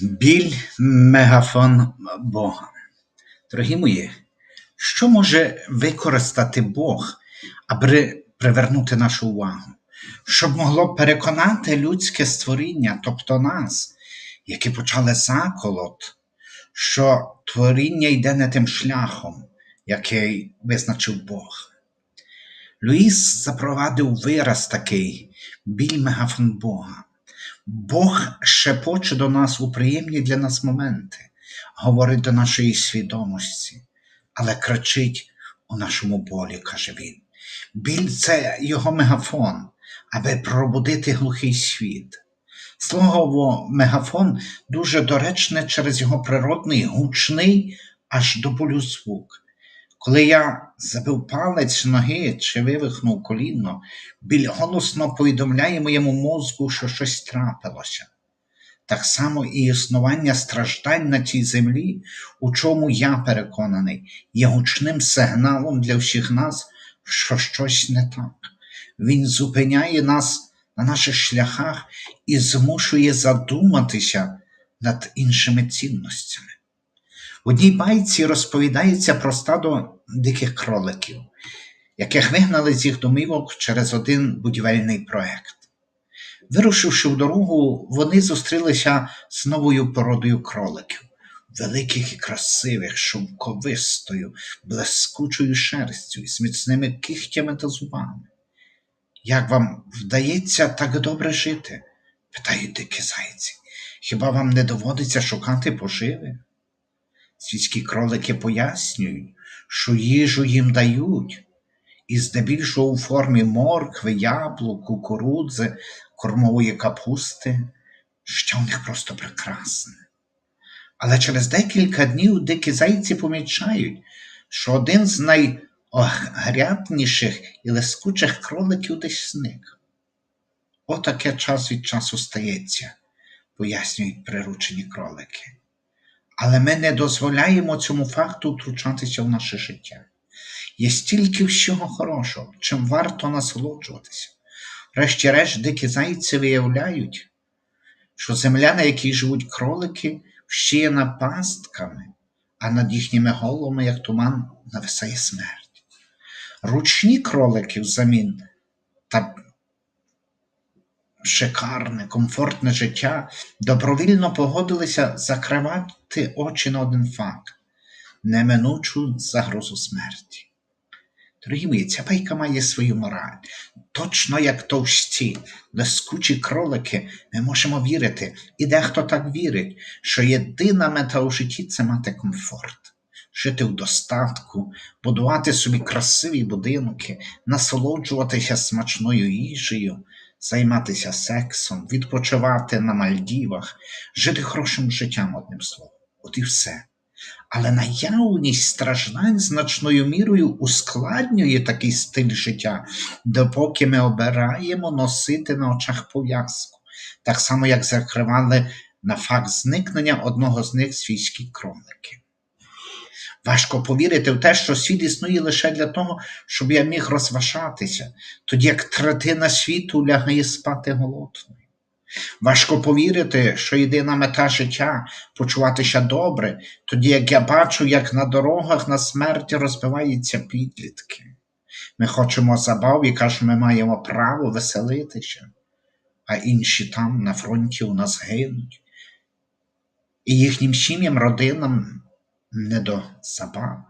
Біль мегафон Бога. Дорогі мої, що може використати Бог, аби привернути нашу увагу? Щоб могло переконати людське створіння, тобто нас, які почали заколот, що творіння йде не тим шляхом, який визначив Бог. Луїс запровадив вираз такий біль мегафон Бога. Бог шепоче до нас у приємні для нас моменти, говорить до нашої свідомості, але кричить у нашому болі, каже він. Біль це його мегафон, аби пробудити глухий світ. Слово мегафон дуже доречне через його природний, гучний аж до болю звук. Коли я забив палець ноги чи вивихнув коліно, біль голосно повідомляє моєму мозку, що щось трапилося. Так само і існування страждань на цій землі, у чому я переконаний, є гучним сигналом для всіх нас, що щось не так. Він зупиняє нас на наших шляхах і змушує задуматися над іншими цінностями. В одній байці розповідається про стадо диких кроликів, яких вигнали з їх домівок через один будівельний проект. Вирушивши в дорогу, вони зустрілися з новою породою кроликів, великих і красивих, шовковистою, блискучою шерстю і з міцними кігтями та зубами. Як вам вдається так добре жити? питають дикі зайці. Хіба вам не доводиться шукати поживи? Світські кролики пояснюють, що їжу їм дають, і здебільшого у формі моркви, яблук, кукурудзи, кормової капусти, що в них просто прекрасне. Але через декілька днів дикі зайці помічають, що один з найогрядніших і лискучих кроликів десь зник. Отаке час від часу стається, пояснюють приручені кролики. Але ми не дозволяємо цьому факту втручатися в наше життя. Є стільки всього хорошого, чим варто насолоджуватися. Врешті-решт, дикі зайці виявляють, що земля, на якій живуть кролики, вщіяна пастками, а над їхніми головами, як туман, нависає смерть. Ручні кролики взамін та шикарне, комфортне життя добровільно погодилися закривати очі на один факт неминучу загрозу смерті. Дорогі мої, ця байка має свою мораль. Точно як товсті, лескучі кролики, ми можемо вірити, і дехто так вірить, що єдина мета у житті це мати комфорт, жити в достатку, будувати собі красиві будинки, насолоджуватися смачною їжею, займатися сексом, відпочивати на Мальдівах, жити хорошим життям, одним словом. От і все. Але наявність страждань значною мірою ускладнює такий стиль життя, допоки ми обираємо носити на очах пов'язку, так само як закривали на факт зникнення одного з них свійські кролики. Важко повірити в те, що світ існує лише для того, щоб я міг розважатися, тоді як третина світу лягає спати голодною. Важко повірити, що єдина мета життя почуватися добре, тоді як я бачу, як на дорогах на смерті розбиваються підлітки. Ми хочемо забав і кажемо, ми маємо право веселитися, а інші там на фронті у нас гинуть. І їхнім сім'ям, родинам не до забав.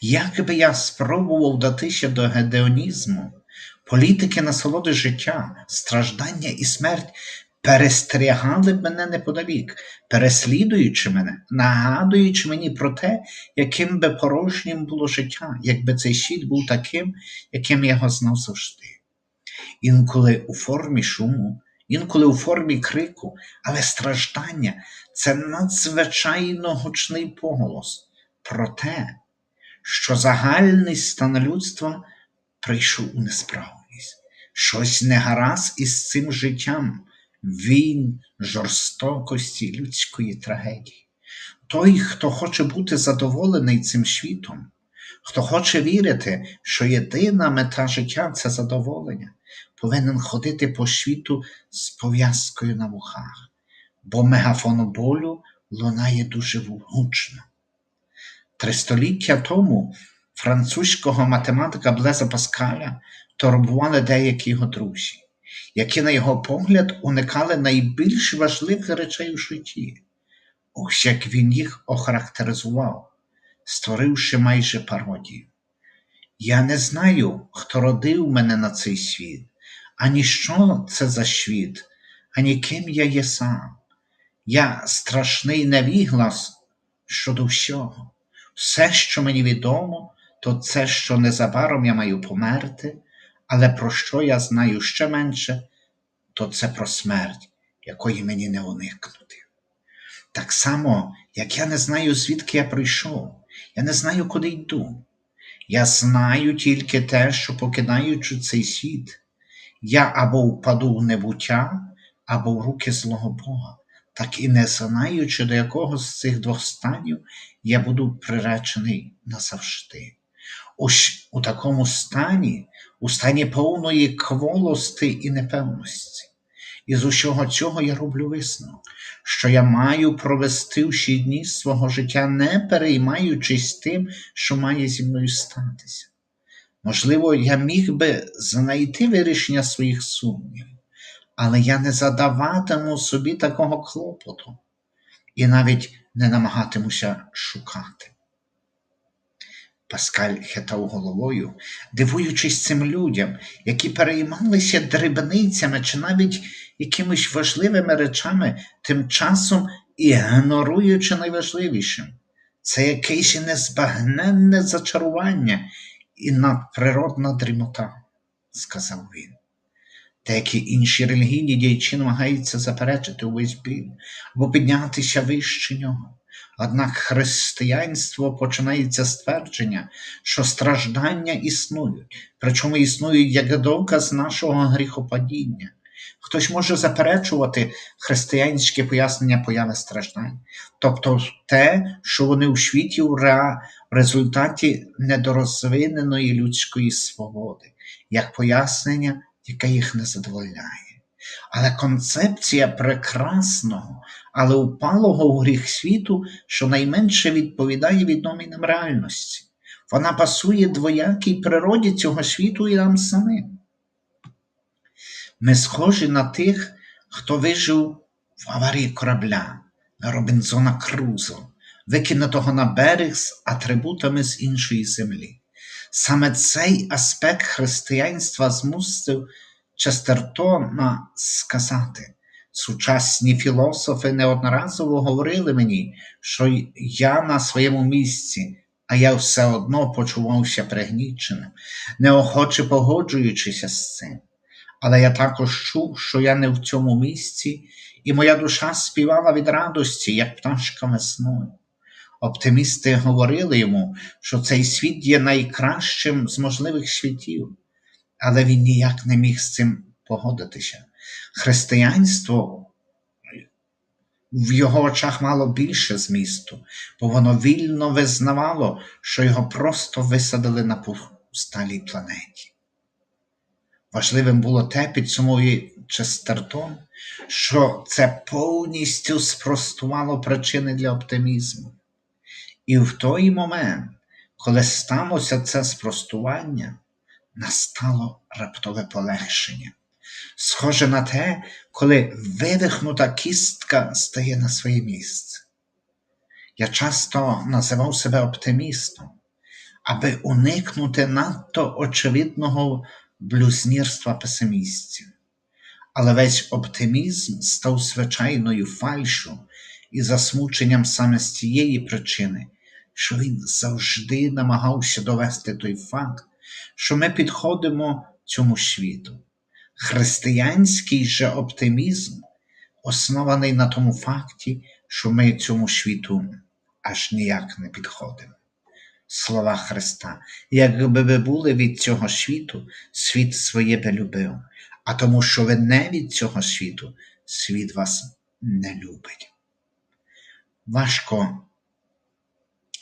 Як би я спробував датися до гедеонізму, політики насолоди життя, страждання і смерть перестерігали б мене неподалік, переслідуючи мене, нагадуючи мені про те, яким би порожнім було життя, якби цей світ був таким, яким я його знав завжди. Інколи у формі шуму, інколи у формі крику, але страждання це надзвичайно гучний поголос про те, що загальний стан людства прийшов у несправність. Щось не гаразд із цим життям, війн, жорстокості, людської трагедії. Той, хто хоче бути задоволений цим світом, хто хоче вірити, що єдина мета життя це задоволення, повинен ходити по світу з пов'язкою на вухах, бо мегафон болю лунає дуже гучно. Три століття тому французького математика Блеза Паскаля турбували деякі його друзі, які, на його погляд, уникали найбільш важливих речей у житті. Ось як він їх охарактеризував, створивши майже пародію. Я не знаю, хто родив мене на цей світ, ані що це за світ, ані ким я є сам. Я страшний невіглас щодо всього. Все, що мені відомо, то це, що незабаром я маю померти, але про що я знаю ще менше, то це про смерть, якої мені не уникнути. Так само, як я не знаю, звідки я прийшов, я не знаю, куди йду. Я знаю тільки те, що покидаючи цей світ, я або впаду в небуття, або в руки злого Бога, так і не знаючи, до якого з цих двох станів я буду приречений назавжди. Ось у такому стані, у стані повної кволости і непевності. І з усього цього я роблю висновок, що я маю провести всі дні свого життя, не переймаючись тим, що має зі мною статися. Можливо, я міг би знайти вирішення своїх сумнівів, але я не задаватиму собі такого клопоту і навіть не намагатимуся шукати. Паскаль хитав головою, дивуючись цим людям, які переймалися дрібницями чи навіть якимись важливими речами, тим часом ігноруючи найважливішим. Це якесь незбагненне зачарування і надприродна дрімота, сказав він. Деякі інші релігійні діячі намагаються заперечити увесь біль або піднятися вище нього. Однак християнство починається з твердження, що страждання існують, причому існують як доказ нашого гріхопадіння. Хтось може заперечувати християнське пояснення появи страждань, тобто те, що вони у світі в результаті недорозвиненої людської свободи, як пояснення, яке їх не задовольняє. Але концепція прекрасного, але упалого у гріх світу, щонайменше відповідає відомінам реальності. Вона пасує двоякій природі цього світу і нам самим. Ми схожі на тих, хто вижив в аварії корабля Робінзона Крузо, викинутого на берег з атрибутами з іншої землі. Саме цей аспект християнства змусив Честертона сказати. Сучасні філософи неодноразово говорили мені, що я на своєму місці, а я все одно почувався пригніченим, неохоче погоджуючися з цим. Але я також чув, що я не в цьому місці, і моя душа співала від радості, як пташка весною. Оптимісти говорили йому, що цей світ є найкращим з можливих світів, але він ніяк не міг з цим погодитися. Християнство в його очах мало більше змісту, бо воно вільно визнавало, що його просто висадили на пусталій планеті. Важливим було те, підсумовує Честертон, що це повністю спростувало причини для оптимізму. І в той момент, коли сталося це спростування, настало раптове полегшення. Схоже на те, коли видихнута кістка стає на своє місце. Я часто називав себе оптимістом, аби уникнути надто очевидного блюзнірства песимістів. Але весь оптимізм став звичайною фальшу і засмученням саме з тієї причини, що він завжди намагався довести той факт, що ми підходимо цьому світу. Християнський же оптимізм оснований на тому факті, що ми цьому світу аж ніяк не підходимо. Слова Христа, якби ви були від цього світу, світ своє би любив, а тому, що ви не від цього світу, світ вас не любить. Важко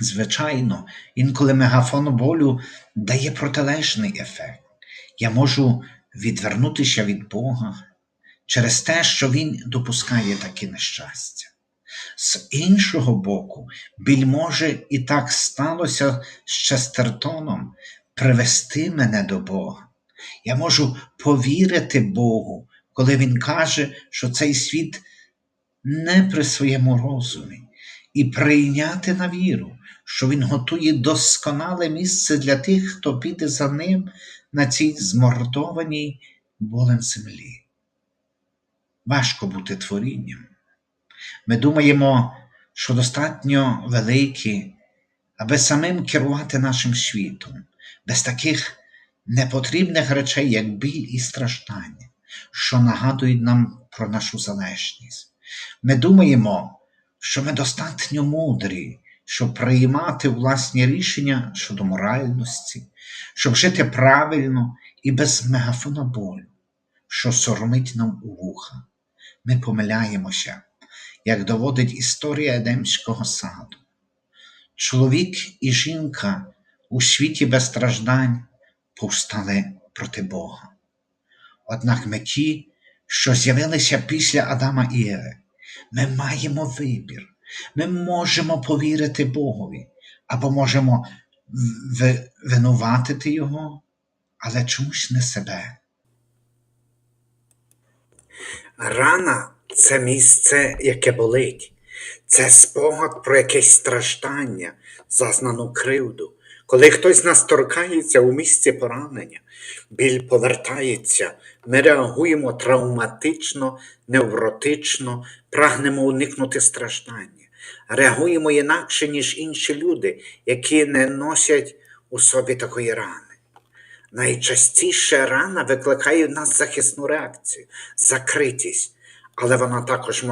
Звичайно, інколи мегафон болю дає протилежний ефект. Я можу відвернутися від Бога, через те, що він допускає такі нещастя. З іншого боку, біль може і так сталося з Честертоном привести мене до Бога. Я можу повірити Богу, коли Він каже, що цей світ не при своєму розумі, і прийняти на віру, що Він готує досконале місце для тих, хто піде за ним на цій змордованій болем землі. Важко бути творінням. Ми думаємо, що достатньо великі, аби самим керувати нашим світом, без таких непотрібних речей, як біль і страждання, що нагадують нам про нашу залежність. Ми думаємо, що ми достатньо мудрі, щоб приймати власні рішення щодо моральності, щоб жити правильно і без мегафона болю, що соромить нам у вуха. Ми помиляємося, як доводить історія Едемського саду. Чоловік і жінка у світі без страждань повстали проти Бога. Однак ми ті, що з'явилися після Адама і Єви, ми маємо вибір. Ми можемо повірити Богові або можемо винуватити Його, але чомусь не себе. Рана це місце, яке болить, це спогад про якесь страждання, зазнану кривду. Коли хтось нас торкається у місці поранення, біль повертається, ми реагуємо травматично, невротично, прагнемо уникнути страждання. Реагуємо інакше, ніж інші люди, які не носять у собі такої рани. Найчастіше рана викликає в нас захисну реакцію, закритість, але вона також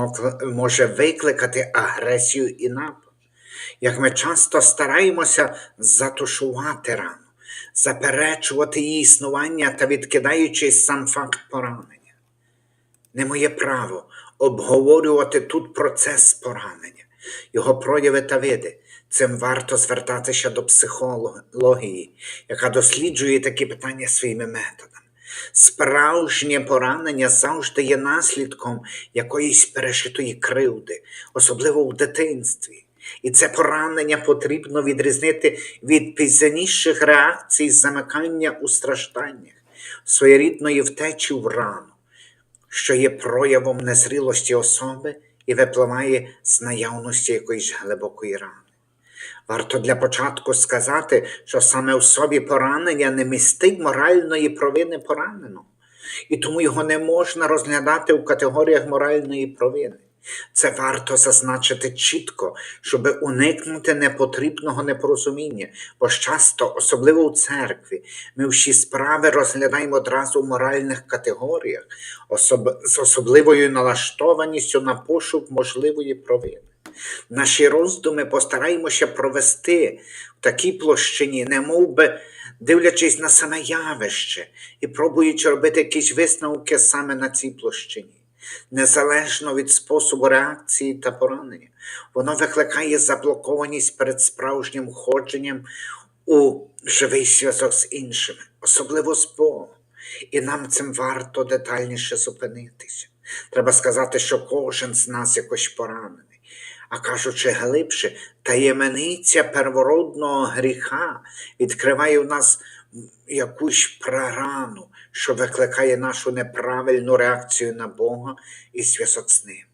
може викликати агресію і напад. Як ми часто стараємося затушувати рану, заперечувати її існування та відкидаючи сам факт поранення. Не моє право обговорювати тут процес поранення, його прояви та види. Цим варто звертатися до психології, яка досліджує такі питання своїми методами. Справжнє поранення завжди є наслідком якоїсь пережитої кривди, особливо в дитинстві. І це поранення потрібно відрізнити від пізніших реакцій замикання у стражданнях, своєрідної втечі в рану що є проявом незрілості особи і випливає з наявності якоїсь глибокої рани. Варто для початку сказати, що саме в собі поранення не містить моральної провини пораненого, і тому його не можна розглядати у категоріях моральної провини. Це варто зазначити чітко, щоб уникнути непотрібного непорозуміння, бо часто, особливо у церкві, ми всі справи розглядаємо одразу в моральних категоріях, особ... з особливою налаштованістю на пошук можливої провини. Наші роздуми постараємося провести в такій площині, не би дивлячись на саме явище і пробуючи робити якісь висновки саме на цій площині. Незалежно від способу реакції та поранення, воно викликає заблокованість перед справжнім входженням у живий зв'язок з іншими, особливо з Богом. І нам цим варто детальніше зупинитися. Треба сказати, що кожен з нас якось поранений. А кажучи глибше, таємниця первородного гріха відкриває в нас якусь прарану, що викликає нашу неправильну реакцію на Бога і зв'язок з Ним.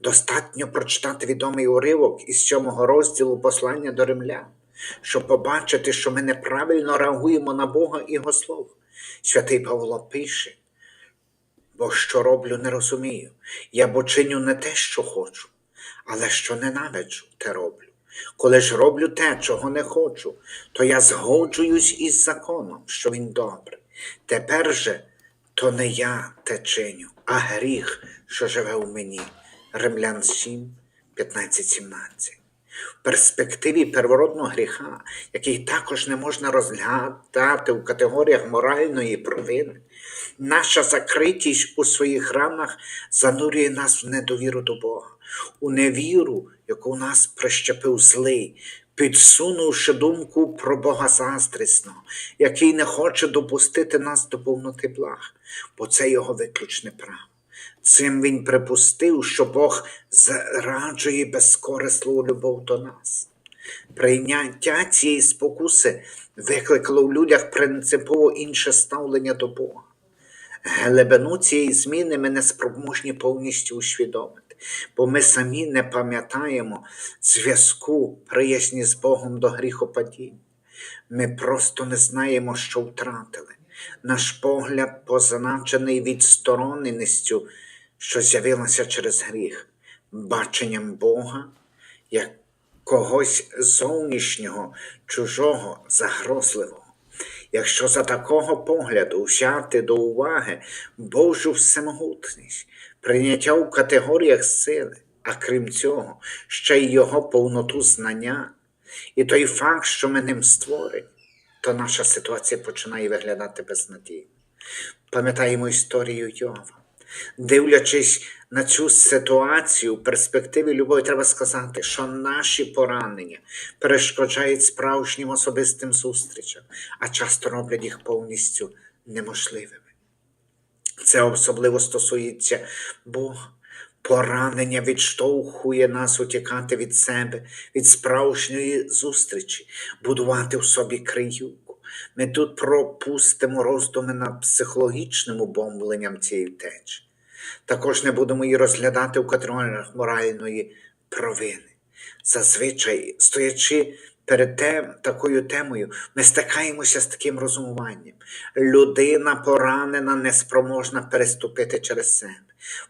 Достатньо прочитати відомий уривок із сьомого розділу послання до римлян, щоб побачити, що ми неправильно реагуємо на Бога і Його Слово. Святий Павло пише, бо що роблю, не розумію. Я бо чиню не те, що хочу, але що ненавиджу, те роблю. Коли ж роблю те, чого не хочу, то я згоджуюсь із законом, що він добрий. Тепер же то не я те чиню, а гріх, що живе у мені. Римлян 7, 15, 17. В перспективі первородного гріха, який також не можна розглядати у категоріях моральної провини, наша закритість у своїх ранах занурює нас в недовіру до Бога, у невіру, яку нас прищепив злий, підсунувши думку про Бога заздрісного, який не хоче допустити нас до повноти благ, бо це його виключне право. Цим він припустив, що Бог зраджує безкорисливу любов до нас. Прийняття цієї спокуси викликало в людях принципово інше ставлення до Бога. Глибину цієї зміни ми не спроможні повністю усвідомити, бо ми самі не пам'ятаємо зв'язку приязні з Богом до гріхопадіння. Ми просто не знаємо, що втратили. Наш погляд позначений відстороненістю, що з'явилася через гріх, баченням Бога як когось зовнішнього, чужого, загрозливого. Якщо за такого погляду взяти до уваги Божу всемогутність, прийняття у категоріях сили, а крім цього, ще й його повноту знання, і той факт, що ми ним створені, то наша ситуація починає виглядати безнадійно. Пам'ятаємо історію Йова. Дивлячись на цю ситуацію в перспективі любові, треба сказати, що наші поранення перешкоджають справжнім особистим зустрічам, а часто роблять їх повністю неможливими. Це особливо стосується Бога. Поранення відштовхує нас утікати від себе, від справжньої зустрічі, будувати в собі криюку. Ми тут пропустимо роздуми над психологічним убомленням цієї втечі. Також не будемо її розглядати у категоріях моральної провини. Зазвичай, стоячи перед тем, такою темою, ми стикаємося з таким розумуванням. Людина поранена, неспроможна переступити через себе.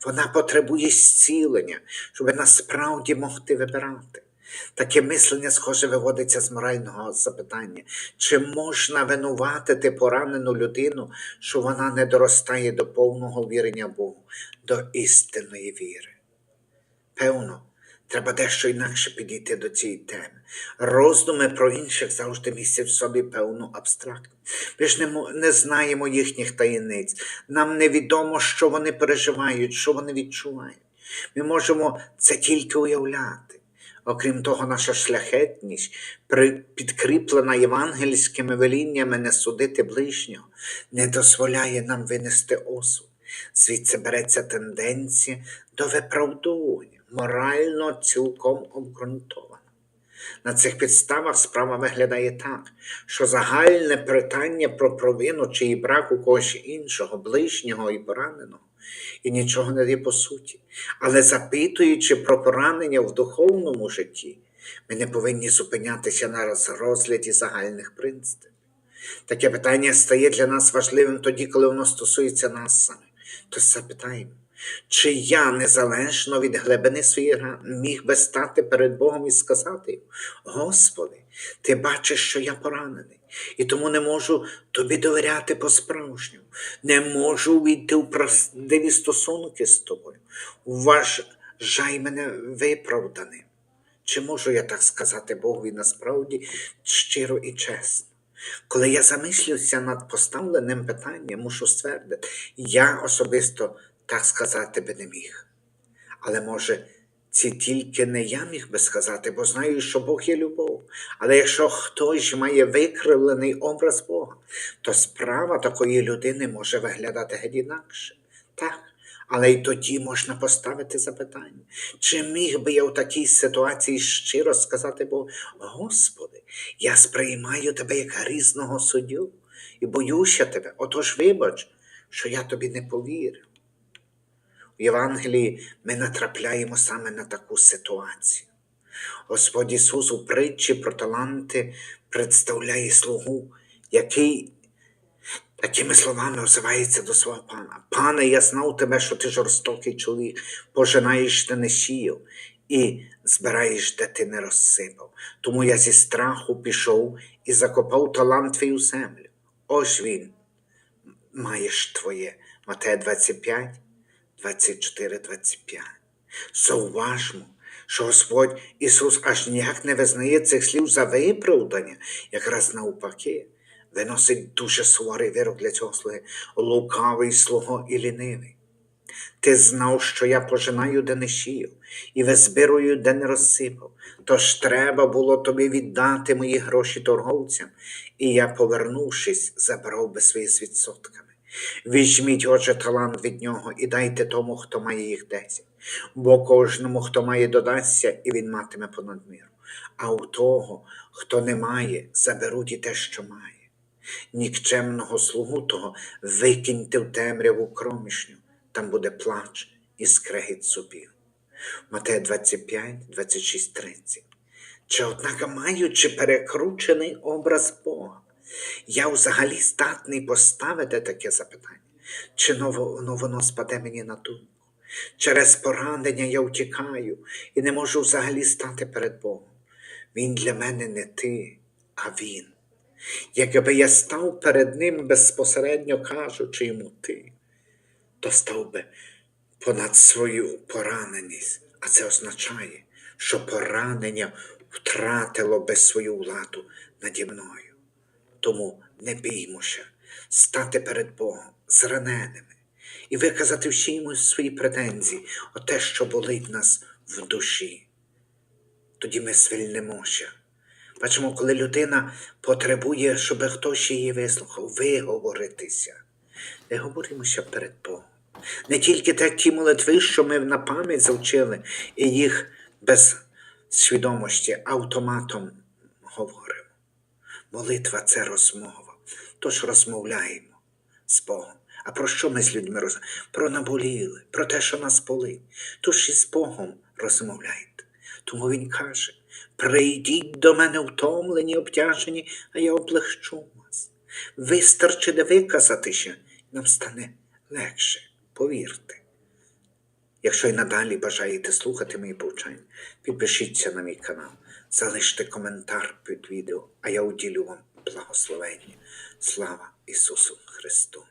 Вона потребує зцілення, щоб насправді могти вибирати. Таке мислення, схоже, виводиться з морального запитання, чи можна винуватити поранену людину, що вона не доростає до повного вірення Богу, до істинної віри. Певно, треба дещо інакше підійти до цієї теми. Роздуми про інших завжди містять в собі певну абстрактність. Ми ж не, не знаємо їхніх таємниць. Нам невідомо, що вони переживають, що вони відчувають. Ми можемо це тільки уявляти. Окрім того, наша шляхетність, підкріплена євангельськими веліннями не судити ближнього, не дозволяє нам винести осуд. Звідси береться тенденція до виправдовування, морально цілком обґрунтована. На цих підставах справа виглядає так, що загальне питання про провину чи брак у когось іншого, ближнього і пораненого, і нічого не є по суті. Але запитуючи про поранення в духовному житті, ми не повинні зупинятися на розгляді загальних принципів. Таке питання стає для нас важливим тоді, коли воно стосується нас самих. То запитаємо, чи я незалежно від глибини своєї міг би стати перед Богом і сказати Господи, ти бачиш, що я поранений, і тому не можу тобі довіряти по-справжньому, не можу увійти в правдиві стосунки з тобою. Вважай мене виправданим. Чи можу я так сказати Богові насправді щиро і чесно? Коли я замислюся над поставленим питанням, мушу ствердити, я особисто так сказати би не міг. Але може, це тільки не я міг би сказати, бо знаю, що Бог є любов. Але якщо хтось має викривлений образ Бога, то справа такої людини може виглядати геть інакше. Так, але й тоді можна поставити запитання, чи міг би я в такій ситуації щиро сказати Богу, Господи, я сприймаю тебе як грізного суддю і боюся тебе, отож вибач, що я тобі не повірив. У Євангелії ми натрапляємо саме на таку ситуацію. Господь Ісус у притчі про таланти представляє слугу, який такими словами озивається до свого пана. Пане, я знав тебе, що ти жорстокий чоловік, пожинаєш ти не сіяв і збираєш, де ти не розсипав. Тому я зі страху пішов і закопав талант твій у землю. Ось він, маєш твоє. Матея 25, 24, 25. Зауважмо, що Господь Ісус аж ніяк не визнає цих слів за виправдання, якраз навпаки, виносить дуже суворий вирок для цього слуги, лукавий слуго і лінивий. Ти знав, що я пожинаю, де не сіяв, і визбирую, де не розсипав. Тож треба було тобі віддати мої гроші торговцям, і я, повернувшись, забрав би свої з відсотками. Візьміть, отже, талант від нього і дайте тому, хто має їх десять. Бо кожному, хто має, додасться, і він матиме понад міру. А у того, хто не має, заберуть і те, що має. Нікчемного слугу того викиньте в темряву кромішню, там буде плач і скрегіт зубів. Матея 25, 26, 30. Чи однак маючи перекручений образ Бога, я взагалі здатний поставити таке запитання, чи ну, воно спаде мені на думку? Через поранення я втікаю і не можу взагалі стати перед Богом. Він для мене не ти, а Він. Якби я став перед Ним безпосередньо кажучи йому ти, то став би понад свою пораненість, а це означає, що поранення втратило би свою владу наді мною. Тому не біймося стати перед Богом зраненими і виказати всі свої претензії, оте, що болить нас в душі. Тоді ми звільнимося. Бачимо, коли людина потребує, щоб хтось її вислухав, виговоритися. Не говоримося перед Богом. Не тільки те ті молитви, що ми на пам'ять завчили, і їх без свідомості автоматом говоримо. Молитва це розмова. Тож розмовляємо з Богом. А про що ми з людьми розмовляємо? Про наболіли, про те, що нас болить. Тож і з Богом розмовляйте. Тому Він каже: прийдіть до мене втомлені, обтяжені, а я облегчу вас. Вистачить виказатися, і нам стане легше, повірте. Якщо й надалі бажаєте слухати мої повчання, підпишіться на мій канал, залиште коментар під відео, а я уділю вам благословення. Слава Ісусу Христу!